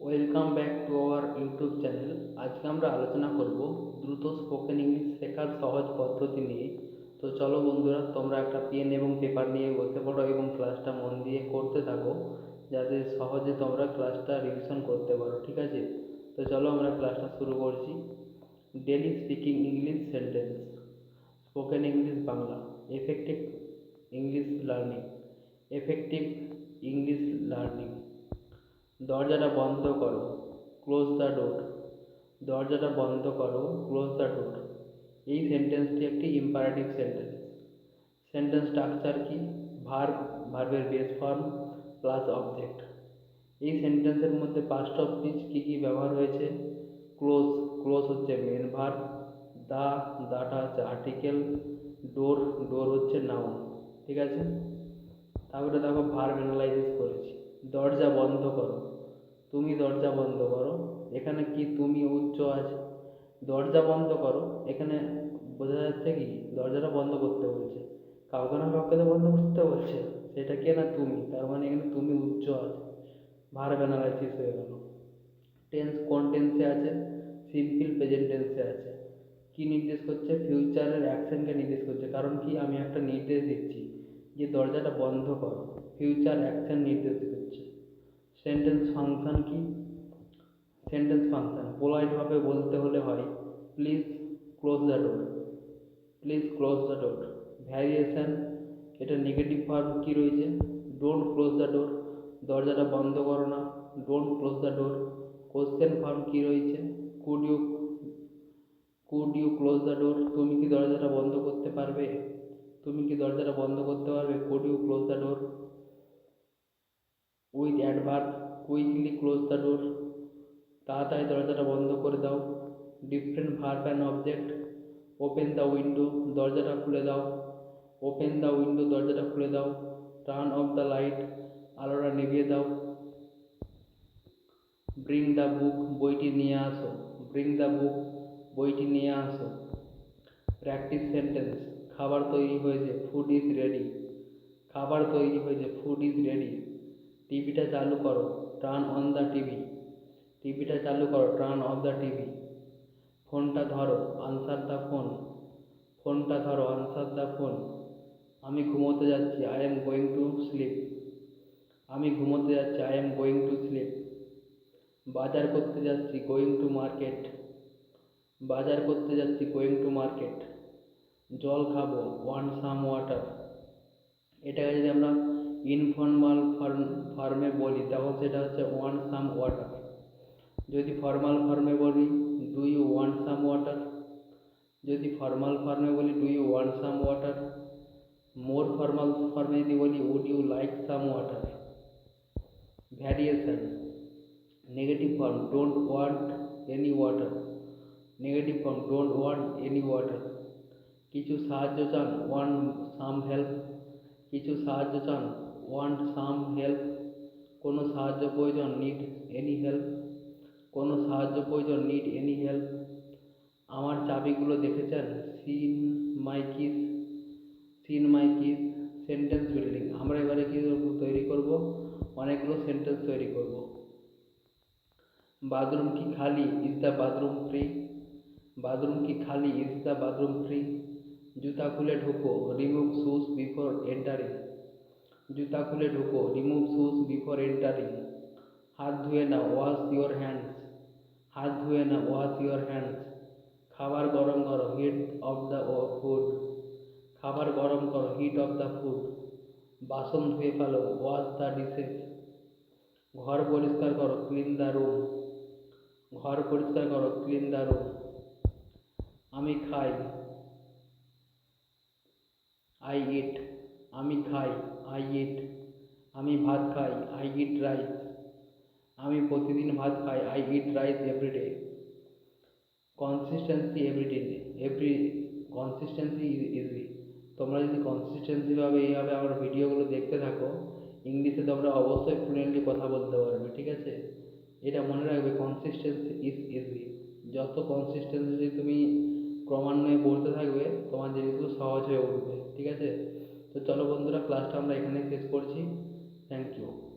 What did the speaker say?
Welcome back to our YouTube channel আজকে আমরা আলোচনা করব দ্রুত স্পোকেন ইংলিশ শেখার সহজ পদ্ধতি নিয়ে। তো চলো বন্ধুরা, তোমরা একটা পেন এবং পেপার নিয়ে বসে পড়ো এবং ক্লাসটা মন দিয়ে করতে থাকো, যাতে সহজে তোমরা ক্লাসটা রিভিশন করতে পারো, ঠিক আছে? তো চলো আমরা ক্লাসটা শুরু করছি। Daily speaking English sentence spoken English Bangla effective English learning effective English learning দরজাটা বন্ধ করো। ক্লোজ দ্য ডোর দরজাটা বন্ধ করো। ক্লোজ দ্য ডোর এই সেন্টেন্সটি একটি ইম্পারেটিভ সেন্টেন্স সেন্টেন্স স্ট্রাকচার কি? ভার্ব ভার্বের বেস ফর্ম প্লাস অবজেক্ট এই সেন্টেন্সের মধ্যে পাস্ট অফ স্পিচ কী কী ব্যবহার হয়েছে? ক্লোজ ক্লোজ হচ্ছে মেন ভার্ব দা দাটা হচ্ছে আর্টিকেল ডোর ডোর হচ্ছে নাউন ঠিক আছে? তারপরে দেখো ভার্ব অ্যানালাইসিস করেছি। দরজা বন্ধ করো। তুমি দরজা বন্ধ করো। এখানে কি তুমি উচ্চ আছে? দরজা বন্ধ করো। এখানে বোঝা যাচ্ছে কি? দরজাটা বন্ধ করতে বলছে। কাউকে না কাউকে তো বন্ধ করতে বলছে? সেটা কে না তুমি? তার মানে এখানে তুমি উচ্চ আছে। ভার অ্যানালাইসিস হয়ে গেল। টেন্স কোন টেন্সে আছে? সিম্পল প্রেজেন্ট টেন্সে আছে। কি নির্দেশ করছে? ফিউচারের অ্যাকশনকে নির্দেশ করছে। কারণ কি? আমি একটা নির্দেশ দিচ্ছি যে দরজাটা বন্ধ করো। ফিউচার অ্যাকশন নির্দেশ করছে সেন্টেন্স ফাংশন কি? Sentence function. পোলাইটভাবে বলতে হলে হয় please close the door please close the door variation এটা নেগেটিভ ভার্ব কী রয়েছে? ডোন্ট ক্লোজ দ্য ডোর দরজাটা বন্ধ করো না। Don't close the door question verb কী রয়েছে? Could you could you close the door তুমি কি দরজাটা বন্ধ করতে পারবে? তুমি কি দরজাটা বন্ধ করতে পারবে? Could you close the door with adverb quickly close the door তাড়াতাড়ি দরজাটা বন্ধ করে দাও। Different verb and object open the window দরজাটা খুলে দাও। ওপেন দ্য উইন্ডো দরজাটা খুলে দাও। টার্ন অফ দ্য লাইট আলোটা নিভিয়ে দাও। ব্রিং দ্য বুক বইটি নিয়ে আসো। ব্রিং দ্য বুক বইটি নিয়ে আসো। প্র্যাকটিস সেন্টেন্স খাবার তৈরি হয়েছে ফুড ইজ রেডি খাবার তৈরি হয়েছে ফুড ইজ রেডি টিভিটা চালু করো টার্ন অন দ্য টিভি টিভিটা চালু করো টার্ন অফ দ্য টিভি ফোনটা ধরো আনসার দ্য ফোন ফোনটা ধরো আনসার দ্য ফোন আমি ঘুমোতে যাচ্ছি I am going to sleep আমি ঘুমোতে যাচ্ছি I am going to sleep বাজার করতে যাচ্ছি গোয়িং টু মার্কেট বাজার করতে যাচ্ছি গোয়িং টু মার্কেট জল খাব ওয়ান সাম ওয়াটার এটাকে যদি আমরা ইনফর্মাল ফর্ম ফর্মে বলি তখন সেটা হচ্ছে ওয়ান সাম ওয়াটার যদি ফর্মাল ফর্মে বলি do you want some water যদি ফর্মাল ফর্মে বলি do you want some water more formal ফর্মে যদি বলি would you like some water variation negative form don't want any water negative form don't want any water কিছু সাহায্য চান one some help কিছু সাহায্য চান ওয়ান্ট সাম হেল্প কোনো সাহায্য প্রয়োজন নিড এনি হেল্প কোনো সাহায্য প্রয়োজন নিড এনি হেল্প আমার চাবিগুলো দেখেছেন? Seen my keys seen my keys sentence building আমরা এবারে কি তৈরি করব? অনেকগুলো সেন্টেন্স তৈরি করব। বাথরুম কি খালি? Is the bathroom free bathroom কি খালি? ইজ দ্য বাথরুম ফ্রি জুতা খুলে ঢোকো রিমুভ শুজ বিফোর জুতা খুলে ঢোকো রিমুভ শুজ বিফোর এন্টারিং হাত ধুয়ে নাও ওয়াশ ইউর হ্যান্ডস হাত ধুয়ে নাও ওয়াশ ইউর হ্যান্ডস খাবার গরম করো হিট অফ দ্য ফুড খাবার গরম করো হিট অফ দ্য ফুড বাসন ধুয়ে ফেলো ওয়াশ দ্য ডিশেস ঘর পরিষ্কার করো ক্লিন দ্য রুম ঘর পরিষ্কার করো ক্লিন দ্য রুম আমি খাই। আই ইট আমি খাই। আই ইট আমি ভাত খাই আই ইট রাইস আমি প্রতিদিন ভাত খাই I eat rice everyday consistency everyday every consistency easy তোমরা যদি কনসিস্টেন্সিভাবে এইভাবে আমার ভিডিওগুলো দেখতে থাকো, ইংলিশে তোমরা অবশ্যই ফ্লুয়েন্টলি কথা বলতে পারবে, ঠিক আছে? এটা মনে রাখবে কনসিস্টেন্সি ইজ ইজি যত কনসিস্টেন্সি তুমি ক্রমান্বয়ে বলতে থাকবে, তোমার জিনিসগুলো সহজ হয়ে উঠবে, ঠিক আছে? তো চলো বন্ধুরা ক্লাসটা আমরা এখানেই শেষ করছি। Thank you